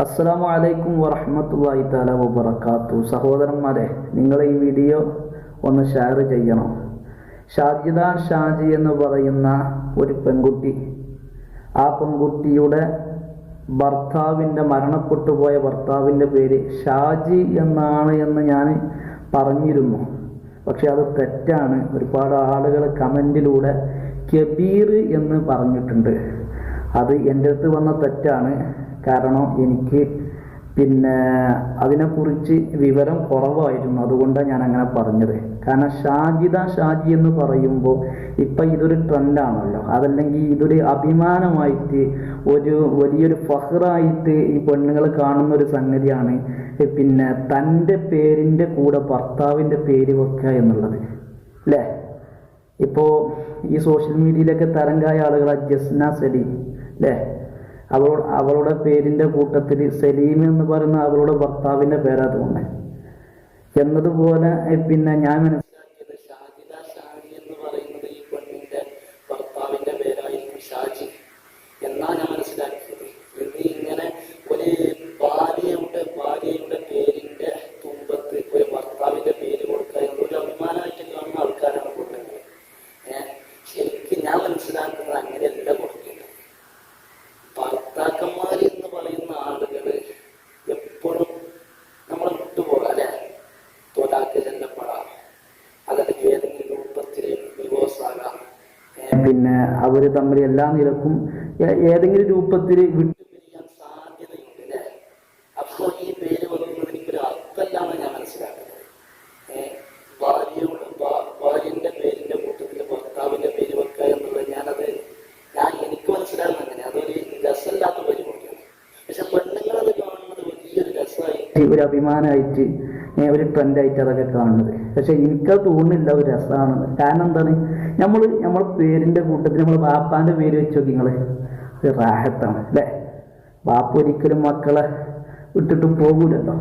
അസ്സലാമു വലൈക്കും വറഹ്മത്തുള്ളാഹി താല വബർക്കാത്തു സഹോദരന്മാരെ നിങ്ങൾ ഈ വീഡിയോ ഒന്ന് ഷെയർ ചെയ്യണം. ഷാജിദ ഷാജി എന്ന് പറയുന്ന ഒരു പെൺകുട്ടി ആ പെൺകുട്ടിയുടെ ഭർത്താവിന്റെ മരണപ്പെട്ടു പോയ ഭർത്താവിന്റെ പേര് ഷാജി എന്നാണ് എന്ന് ഞാൻ പറഞ്ഞിരുന്നു. പക്ഷെ അത് തെറ്റാണ്. ഒരുപാട് ആളുകൾ കമന്റിലൂടെ കബീർ എന്ന് പറഞ്ഞിട്ടുണ്ട്. അത് എന്റെ അടുത്ത് വന്ന തെറ്റാണ്. കാരണം എനിക്ക് പിന്നെ അതിനെക്കുറിച്ച് വിവരം കുറവായിരുന്നു. അതുകൊണ്ടാണ് ഞാൻ അങ്ങനെ പറഞ്ഞത്. കാരണം ഷാജിദ ഷാജി എന്ന് പറയുമ്പോൾ ഇപ്പം ഇതൊരു ട്രെൻഡാണല്ലോ അതല്ലെങ്കിൽ ഇതൊരു അഭിമാനമായിട്ട് ഒരു വലിയൊരു ഫഹറായിട്ട് ഈ പെണ്ണുങ്ങൾ കാണുന്ന ഒരു സംഗതിയാണ് പിന്നെ തന്റെ പേരിന്റെ കൂടെ ഭർത്താവിന്റെ പേര് വെക്കുക എന്നുള്ളത്. അല്ലേ ഇപ്പോൾ ഈ സോഷ്യൽ മീഡിയയിലൊക്കെ തരംഗായ ആളുകളാണ് ജസ്ന സെഡി അല്ലേ അവളോട് അവളുടെ പേരിന്റെ കൂട്ടത്തിൽ സലീം എന്ന് പറയുന്ന അവളുടെ ഭർത്താവിന്റെ പേരാതുകൊണ്ട് എന്നതുപോലെ പിന്നെ ഞാൻ മനസ്സിലാക്കിയത് ഷാജിദ ഷാജി എന്ന് പറയുന്നത് ഈ പെണ്ണിന്റെ ഭർത്താവിന്റെ പേരായിരിക്കും ഷാജി എന്നാ ഞാൻ മനസ്സിലാക്കിയത് ഇത് ഇങ്ങനെ ഒരു ഭാര്യയുടെ ഭാര്യയുടെ പേരിന്റെ തുമ്പത്ത് ഒരു ഭർത്താവിന്റെ പേര് കൊടുക്കുക എന്നൊരു അഭിമാനമായിട്ട് കാണുന്ന ആൾക്കാരാണ് പെണ്ണുങ്ങൾ ഏഹ് ശരിക്കും ഞാൻ മനസ്സിലാക്കുന്നത് അങ്ങനെയല്ല കൊടുക്കുന്നത് ഭർത്താക്കന്മാർ എന്ന് പറയുന്ന ആളുകൾ എപ്പോഴും നമ്മളെ വിട്ടുപോകാം അല്ലെ തൊലാക്ക് ചെല്ലപ്പെടാം അതല്ലെങ്കിൽ ഏതെങ്കിലും രൂപത്തിൽ ഡിവോഴ്സ് ആകാം പിന്നെ അവർ തമ്മിൽ എല്ലാ നിലക്കും ഏതെങ്കിലും രൂപത്തിൽ വിട്ടുപിരിയാൻ സാധ്യതയുണ്ട്. അല്ലേ അപ്പോൾ ഈ പേര് വെക്കുന്നത് എനിക്കൊരു അർത്ഥമല്ലാന്ന് ഞാൻ മനസ്സിലാക്കുന്നത്. ഭാര്യയുടെ ഭാര്യന്റെ പേരിന്റെ കൂട്ടത്തിൽ ഭർത്താവിന്റെ പേര് വെക്കുക എന്നുള്ളത് ഞാനത് ഞാൻ എനിക്ക് മനസ്സിലാകുന്ന അങ്ങനെ. അതൊരു രസമില്ലാത്ത പരിപാടിയാണ്. പക്ഷെ പെണ്ണുങ്ങൾ അത് കാണുന്നത് വലിയൊരു രസമായി ഒരു അഭിമാനമായിട്ട് ഒരു ട്രെൻഡായിട്ട് അതൊക്കെ കാണുന്നത്. പക്ഷെ എനിക്കത് തോന്നുന്നില്ല ഒരു രസമാണെന്ന് കാരണം എന്താണ്? നമ്മൾ നമ്മൾ പേരിന്റെ കൂട്ടത്തിൽ നമ്മൾ ബാപ്പാന്റെ പേര് വെച്ച് നോക്കി നിങ്ങൾ ഒരു റാഹത്താണ് അല്ലേ? ബാപ്പ ഒരിക്കലും മക്കളെ വിട്ടിട്ട് പോകൂലല്ലോ.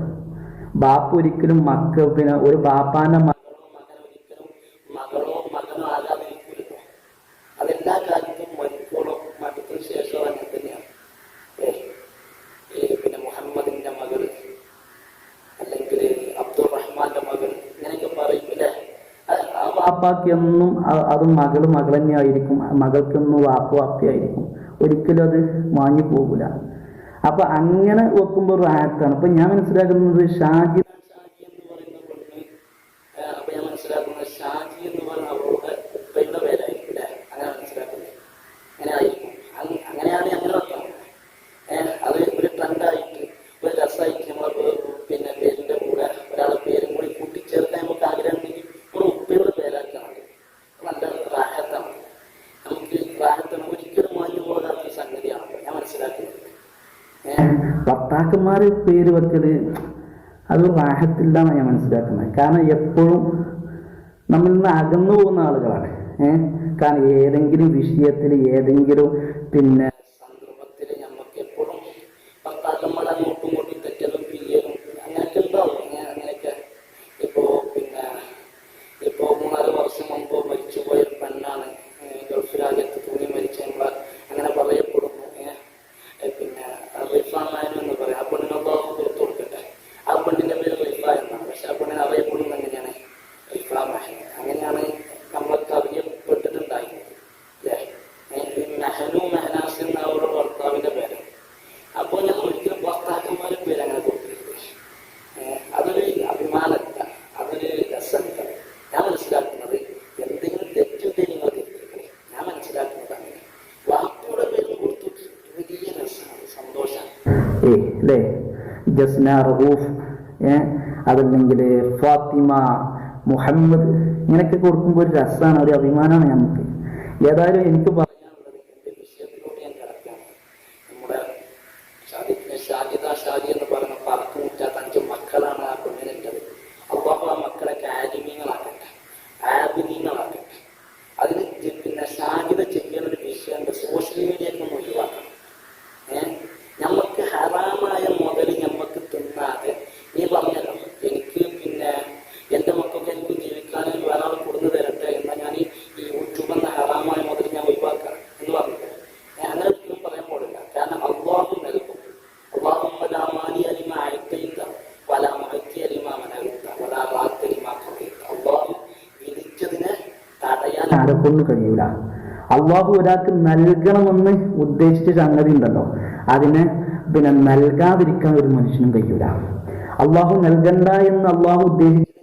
ബാപ്പ ഒരിക്കലും മക്കൾ പിന്നെ ഒരു ബാപ്പാന്റെ മകളോ മകനോ ഒരിക്കലും മകളോ മകനോ ആകാതിരിക്കില്ലല്ലോ അതെല്ലാ കാര്യത്തും മരിക്കോളോ മരണത്തിന് ശേഷം അങ്ങനെ തന്നെയാണ് ഏ, ഏ, പിന്നെ മുഹമ്മദിന്റെ മകൾ അല്ലെങ്കിൽ അബ്ദുൾ റഹ്മാന്റെ മകൾ ഇങ്ങനെയൊക്കെ പറയും അല്ലേ അത് ആ വാപ്പാക്ക് എന്നും അ- അത് മകൾ മകൾ തന്നെ മകൾക്കൊന്നും വാപ്പ വാപ്പയായിരിക്കും ഒരിക്കലും അത് വാങ്ങി പോകൂല. അപ്പൊ അങ്ങനെ വെക്കുമ്പോൾ റാഹത്താണ് അപ്പൊ ഞാൻ മനസ്സിലാക്കുന്നത് ഷാജി എന്ന് പറയുന്ന അപ്പൊ ഞാൻ മനസ്സിലാക്കുന്നത് ഷാജി എന്ന് പറയുന്ന അവളുടെ ഉപ്പയുടെ പേരായിരിക്കും അല്ലേ അങ്ങനെ മനസ്സിലാക്കുന്നത് അങ്ങനെ ആയിരിക്കും അങ് അങ്ങനെയാണ് അങ്ങനെ വെക്കണം ഏഹ് അത് ഒരു ട്രെൻഡായിട്ട് ഒരു രസമായിട്ട് നമ്മളെ പേ- പിന്നെ പേരിന്റെ കൂടെ ഒരാളെ പേരും കൂടി കൂട്ടിച്ചേർക്കാൻ നമുക്ക് ആഗ്രഹം ഉണ്ടെങ്കിൽ ഒരു ഉപ്പയുടെ പേരാക്കാൻ നല്ല റാഹത്താണ് നമുക്ക് റാഹത്താണ് ഒരിക്കലും മാഞ്ഞു പോകാത്ത ഒരു സംഗതിയാണ് ഞാൻ മനസ്സിലാക്കുന്നത് ഭർത്താക്കന്മാര് പേര് വെക്കൽ അത് റാഹത്തില്ലാന്ന് ഞാൻ മനസ്സിലാക്കുന്നത്. കാരണം എപ്പോഴും നമ്മിൽ നിന്ന് അകന്നു പോകുന്ന ആളുകളാണ്. ഏഹ് കാരണം ഏതെങ്കിലും വിഷയത്തിൽ ഏതെങ്കിലും പിന്നെ സന്ദർഭത്തിൽ നമുക്ക് എപ്പോഴും ഭർത്താക്കന്മാർ അങ്ങോട്ടും ഇങ്ങോട്ടും തെറ്റലും പിരിയലും അങ്ങനെയൊക്കെ ഉണ്ടാവും അങ്ങനെ- അങ്ങനെയൊക്കെ ഇപ്പോ പിന്നെ ഇപ്പോ മൂന്നാൽ വർഷം മുമ്പ് മരിച്ചുപോയ ഒരു പെണ്ണാണ് ഏഹ് ഗൾഫ് രാജ്യത്ത് തൂങ്ങി മരിച്ച നമ്മളെ അങ്ങനെ പറയപ്പെടുന്നു ഏഹ് ഏഹ് പിന്നെ റിഫാമാനു എന്ന് പറയും ആ പെണ്ണിനൊക്കെ പുറത്തു കൊടുക്കട്ടെ ആ പെണ്ണിന്റെ പേര് റിഫ എന്നാണ് പക്ഷെ ആ പെണ്ണിനെ അറിയപ്പെടുന്നത് എങ്ങനെയാണ് റിഫാമാൻ അങ്ങനെയാണ് നമ്മളൊക്കെ അറിയപ്പെട്ടിട്ടുണ്ടായിരുന്നത് അല്ലേ ഏഹ് ഈ മെഹനു മെഹനാസ് എന്ന അവരുടെ ഭർത്താവിന്റെ പേര് അപ്പോൾ ഞാൻ ഒരിക്കലും ഭർത്താക്കന്മാരുടെ പേര് അങ്ങനെ കൊടുക്കരുത് ഏഹ് അതൊരു അഭിമാനമല്ല അതൊരു രസമല്ല ഞാൻ മനസ്സിലാക്കുന്നത് എന്തെങ്കിലും തെറ്റുണ്ടെങ്കിൽ നിങ്ങൾ തിരുത്തിക്കണേ ഞാൻ മനസ്സിലാക്കുന്നത് അങ്ങനെ വാപ്പയുടെ പേര് കൊടുത്തു വലിയ രസമാണ് സന്തോഷമാണ് ഏ അല്ലേ ജസ്ന റഹൂഫ് അതല്ലെങ്കിൽ ഫാത്തിമ മുഹമ്മദ് ഇങ്ങനെയൊക്കെ കൊടുക്കുമ്പോൾ ഒരു രസമാണ് ഒരു അഭിമാനമാണ് നമുക്ക് ഏതായാലും എനിക്ക് പറയാനുള്ളത് എന്റെ വിഷയത്തിലൂടെ ഞാൻ കിടക്കുകയാണ് നമ്മുടെ ഷാദി ഷാജിദ ഷാജി എന്ന് പറയുന്ന പറക്ക് മുറ്റാത്ത അഞ്ച് മക്കളാണ് ആ പെണ്ണിനുള്ളത് അള്ളാഹു ആ മക്കളൊക്കെ ആലിമീങ്ങളാക്കട്ടെ ആബിനീങ്ങളാക്കട്ടെ അതിന് ജി- പിന്നെ ഷാജിദ ചെയ്യുന്ന ഒരു വിഷയമുണ്ട് സോഷ്യൽ മീഡിയയിൽ നിന്ന് ഒഴിവാക്കണം ഏഹ് നമുക്ക് ഹറാമായ മുതൽ നമുക്ക് തിന്നാതെ നീ പറഞ്ഞല്ലോ എനിക്ക് പിന്നെ എന്റെ മക്കൾക്ക് എനിക്ക് ജീവിക്കാൻ വേറെ ആൾ കൊടുന്നു തരട്ടെ എന്നാൽ ഞാൻ ഈ ഈ യൂട്യൂബ് എന്ന ഹറാമായ മുതൽ ഞാൻ ഒഴിവാക്കാൻ ആരെക്കൊണ്ട് കഴിയൂല. അള്ളാഹു ഒരാൾക്ക് നൽകണമെന്ന് ഉദ്ദേശിച്ച സംഗതി ഉണ്ടല്ലോ. അതിനെ പിന്നെ നൽകാതിരിക്കാൻ ഒരു മനുഷ്യനും കഴിയൂല. അള്ളാഹു നൽകണ്ട എന്ന് അള്ളാഹു ഉദ്ദേശിച്ച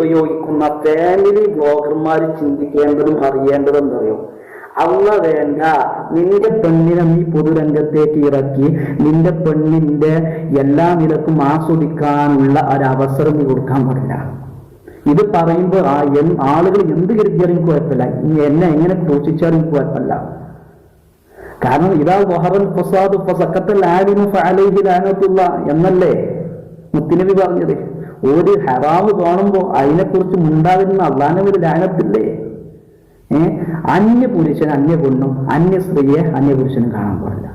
ഉപയോഗിക്കുന്ന ഫാമിലി ബ്ലോഗർമാർ ചിന്തിക്കേണ്ടതും അറിയേണ്ടതും എന്തറിയോ അല്ല വേണ്ട. നിന്റെ പെണ്ണിനെ നീ പൊതുരംഗത്തേക്ക് ഇറക്കി. നിന്റെ പെണ്ണിന്റെ എല്ലാ നിലക്കും ആസ്വദിക്കാനുള്ള ഒരവസരം നീ കൊടുക്കാൻ പാടില്ല. ഇത് പറയുമ്പോൾ ആ എൻ- ആളുകൾ എന്ത് കരുതിയാലും കുഴപ്പമില്ല. എന്നെ എങ്ങനെ ക്രൂശിച്ചാലും കുഴപ്പമില്ല. കാരണം ഇതാ വഹറൽ ഫസാദ് ഫസക്കത്തൽ ആലിമു ഫഅലൈഹി ലാനത്തുള്ള എന്നല്ലേ മുത്തിനബി പറഞ്ഞത്? ഒരു ഹറാമ് കാണുമ്പോൾ അതിനെക്കുറിച്ച് മുണ്ടാകുന്ന അള്ളാനെ ഒരു ലാനത്തില്ലേ? ഏർ അന്യ പുരുഷൻ അന്യ പെണ്ണും അന്യ സ്ത്രീയെ അന്യ പുരുഷനും കാണാൻ പാടില്ല.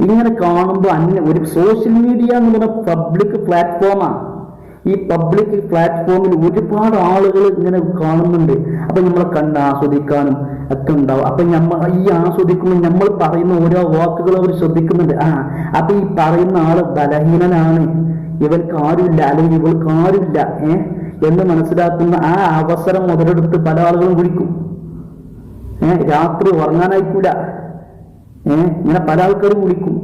ഇങ്ങനെ കാണുമ്പോൾ അന്യ ഒരു സോഷ്യൽ മീഡിയ എന്ന് പറഞ്ഞ പബ്ലിക് പ്ലാറ്റ്ഫോമാണ് ഈ പബ്ലിക് പ്ലാറ്റ്ഫോമിൽ ഒരുപാട് ആളുകൾ ഇങ്ങനെ കാണുന്നുണ്ട്. അപ്പൊ നമ്മളെ കണ്ട് ആസ്വദിക്കാനും ഒക്കെ ഉണ്ടാവും. അപ്പൊ നമ്മ ഈ ആസ്വദിക്കുമ്പോൾ നമ്മൾ പറയുന്ന ഓരോ വാക്കുകൾ അവർ ശ്രദ്ധിക്കുന്നുണ്ട്. ആ അപ്പൊ ഈ പറയുന്ന ആൾ ബലഹീനനാണ്. ഇവർക്ക് ആരുമില്ല അല്ലെങ്കിൽ ഇവൾക്ക് ആരുമില്ല ഏ? എന്ന് മനസ്സിലാക്കുന്ന ആ അവസരം മുതലെടുത്ത് പല ആളുകളും കുടിക്കും ഏ രാത്രി ഉറങ്ങാനായിക്കൂല. ഏ ഇങ്ങനെ പല ആൾക്കാരും കുടിക്കും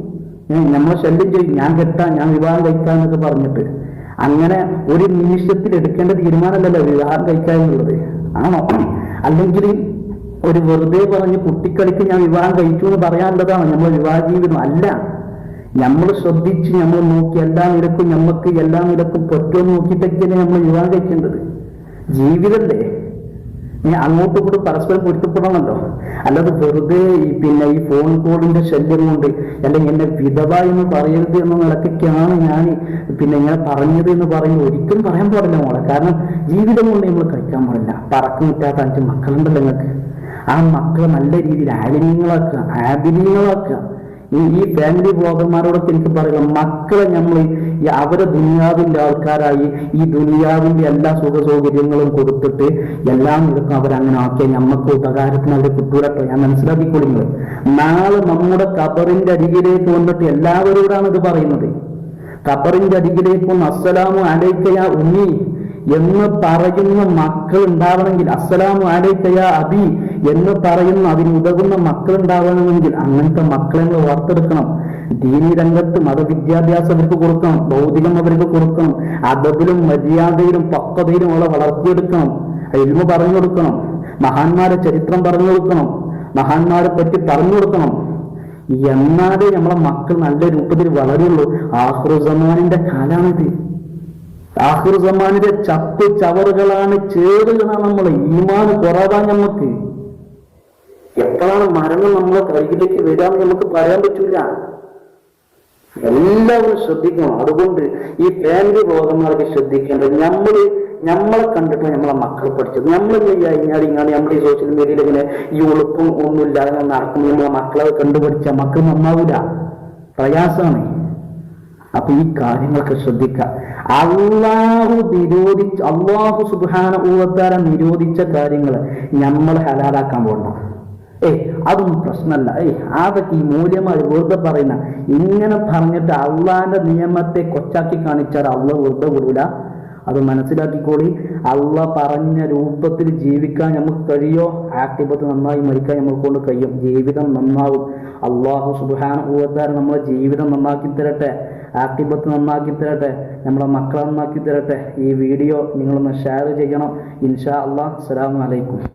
ഏ നമ്മളെ ശല്യം ചെയ്യും ഞാൻ കെട്ടാൻ ഞാൻ വിവാഹം കഴിക്കാം എന്നൊക്കെ പറഞ്ഞിട്ട്. അങ്ങനെ ഒരു നിമിഷത്തിൽ എടുക്കേണ്ട തീരുമാനമല്ലല്ലോ വിവാഹം കഴിക്കാൻ എന്നുള്ളത്. ആണോ? അല്ലെങ്കിൽ ഒരു വെറുതെ പറഞ്ഞ് കുട്ടിക്കളിക്ക് ഞാൻ വിവാഹം കഴിച്ചു എന്ന് പറയാനുള്ളതാണോ നമ്മൾ വിവാഹ ജീവിതം. അല്ല. നമ്മൾ ശ്രദ്ധിച്ച് നമ്മൾ നോക്കി എല്ലാ നിരക്കും നമുക്ക് എല്ലാ നിരക്കും പറ്റുമോ നോക്കിയിട്ടൊക്കെയാണ് നമ്മൾ വിവാഹം കഴിക്കേണ്ടത്? ജീവിതല്ലേ? നീ അങ്ങോട്ടും ഇങ്ങോട്ടും പരസ്പരം പൊരുത്തപ്പെടണമല്ലോ. അല്ലാതെ വെറുതെ ഈ പിന്നെ ഈ ഫോൺ കോളിന്റെ ശല്യം കൊണ്ട് അല്ലെങ്കിൽ എന്നെ വിധവ എന്ന് പറയരുത് എന്ന നിലക്കൊക്കെയാണ് ഞാൻ പിന്നെ ഇങ്ങനെ പറഞ്ഞത് എന്ന് പറയുന്നത് ഒരിക്കലും പറയാൻ പാടില്ല മോളെ. കാരണം ജീവിതം കൊണ്ട് നമ്മൾ കഴിക്കാൻ പാടില്ല. പറക്കം കിട്ടാത്ത അഞ്ച് മക്കളുണ്ടല്ലോ നിങ്ങൾക്ക്. ആ മക്കളെ നല്ല രീതിയിൽ ആലിന്യങ്ങളാക്കുക ആബിന്യങ്ങളാക്കുക ഈ ഫാമിലി ബ്ലോഗർമാരോടൊക്കെ എനിക്ക് പറയാം മക്കളെ നമ്മൾ ഈ അവരെ ദുനിയാവിന്റെ ആൾക്കാരായി ഈ ദുനിയാവിന്റെ എല്ലാ സുഖ സൗകര്യങ്ങളും കൊടുത്തിട്ട് എല്ലാം നിൽക്കും അവരങ്ങനെ ആക്കിയാൽ നമുക്ക് ഉപകാരത്തിന് അവരെ കിട്ടൂലട്ടോ. ഞാൻ മനസ്സിലാക്കിക്കൊള്ളുന്നത്. നാളെ നമ്മുടെ കബറിന്റെ അരികിലേക്ക് വന്നിട്ട് എല്ലാവരോടാണ് ഇത് പറയുന്നത്. കബറിന്റെ അരികിലേക്ക് വന്ന് അസ്സലാമു അലൈക്കയ ഉമ്മി എന്ന് പറയുന്ന മക്കൾ ഉണ്ടാവണമെങ്കിൽ അസ്സലാമു അലൈക്കയ അബി എന്ന് പറയുന്ന അതിനുതകുന്ന മക്കൾ ഉണ്ടാവണമെങ്കിൽ അങ്ങനത്തെ മക്കളെ വാർത്തെടുക്കണം ദീനി രംഗത്ത് മതവിദ്യാഭ്യാസം അവർക്ക് കൊടുക്കണം ഭൗതികം അവർക്ക് കൊടുക്കണം അതബിലും മര്യാദയിലും പക്വതയിലും അവളെ വളർത്തിയെടുക്കണം എൽമ പറഞ്ഞു കൊടുക്കണം മഹാന്മാരെ ചരിത്രം പറഞ്ഞു കൊടുക്കണം മഹാന്മാരെ പറ്റി പറഞ്ഞു കൊടുക്കണം. എന്നാലേ നമ്മളെ മക്കൾ നല്ല രൂപത്തിൽ വളരുള്ളൂ. ആഹ്റുസമാനിന്റെ കാലാണിത്. ആഹ്റുസമാനിന്റെ ചപ്പ് ചവറുകളാണ് ചേറുകളാണ് നമ്മളെ ഈമാന് കുറവാ നമുക്ക് എപ്പോഴാണ് മരണം നമ്മളെ കയ്യിലേക്ക് വരാമെന്ന് നമുക്ക് പറയാൻ പറ്റൂല. എല്ലാവരും ശ്രദ്ധിക്കണം. അതുകൊണ്ട് ഈ ഫാമിലി ബോധന്മാർക്ക് ശ്രദ്ധിക്കേണ്ടത് നമ്മൾ നമ്മളെ കണ്ടിട്ട് നമ്മളെ മക്കൾ പഠിച്ചത്. നമ്മൾ കഴിഞ്ഞാൽ ഇങ്ങനെ നമ്മുടെ ഈ സോഷ്യൽ മീഡിയയിൽ ഇങ്ങനെ ഈ ഉളുപ്പും ഒന്നുമില്ലാതെ നടക്കുമ്പോൾ നമ്മളെ മക്കളെ കണ്ടുപഠിച്ച മക്കൾ നന്നാവില്ല പ്രയാസമാണ് അപ്പൊ ഈ കാര്യങ്ങളൊക്കെ ശ്രദ്ധിക്കുക. അള്ളാഹു നിരോധിച്ച് അള്ളാഹു സുബാന ഊവത്താര നിരോധിച്ച കാര്യങ്ങൾ നമ്മൾ ഹലാലാക്കാൻ പോകണ്ട. ഏയ് അതൊന്നും പ്രശ്നമല്ല. ഏ അതൊക്കെ ഈ മൂല്യമായി വെറുതെ പറയുന്ന ഇങ്ങനെ പറഞ്ഞിട്ട് അള്ളാന്റെ നിയമത്തെ കൊച്ചാക്കി കാണിച്ചാൽ അള്ള വെറുതെ വിടൂല? അത് മനസ്സിലാക്കിക്കോളി. അള്ള പറഞ്ഞ രൂപത്തിൽ ജീവിക്കാൻ നമുക്ക് കഴിയോ? ആക്ടിബത്ത് നന്നായി മരിക്കാൻ നമുക്ക് കൊണ്ട് കഴിയും. ജീവിതം നന്നാവും. അള്ളാഹു സുബാന ഊവത്താര നമ്മളെ ജീവിതം നന്നാക്കി തരട്ടെ. ആക്ടിപത്ത് നന്നാക്കി തരട്ടെ. നമ്മളെ മക്കളെ നന്നാക്കി തരട്ടെ. ഈ വീഡിയോ നിങ്ങളൊന്ന് ഷെയർ ചെയ്യണം. ഇൻഷാ അള്ളാഹ്. അസ്സാം അലൈക്കും.